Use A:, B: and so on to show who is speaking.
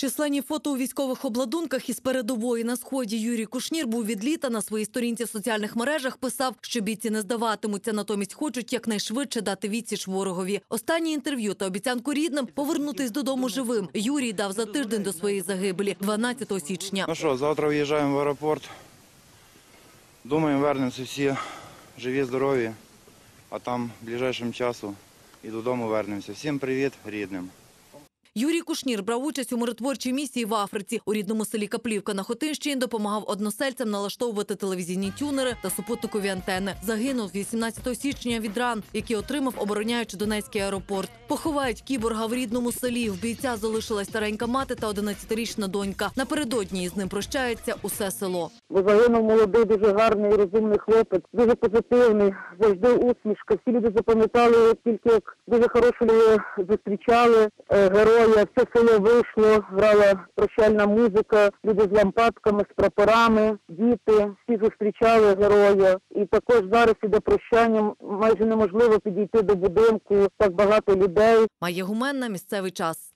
A: Численні фото у військових обладунках із передової на сході Юрій Кушнір був від літа на своїй сторінці в соціальних мережах писав, що бійці не здаватимуться, натомість хочуть якнайшвидше дати відсіч ворогові. Останнє інтерв'ю та обіцянку рідним повернутись додому живим. Юрій дав за тиждень до своєї загибелі, 12 січня.
B: Ну що, завтра виїжджаємо в аеропорт. Думаємо, вернемося всі живі, здорові, а там ближайшим часу і додому вернемося. Всім привіт рідним.
A: Юрій Кушнір брав участь у миротворчій місії в Африці. У рідному селі Каплівка на Хотинщині допомагав односельцям налаштовувати телевізійні тюнери та супутникові антени. Загинув 18 січня від ран, які отримав, обороняючи Донецький аеропорт. Поховають кіборга в рідному селі. В бійця залишилась старенька мати та 11-річна донька. Напередодні із ним прощається усе село.
C: Бо загинув молодий, дуже гарний, розумний хлопець, дуже позитивний, завжди усмішка. Всі люди запам'ятали тільки як дуже хорошу його зустрічали е, героя. Все село вийшло, грала прощальна музика, люди з лампадками, з прапорами, діти. Всі зустрічали героя. І також зараз іде прощання. Майже неможливо підійти до будинку. Так багато людей.
A: Має гуменна місцевий час.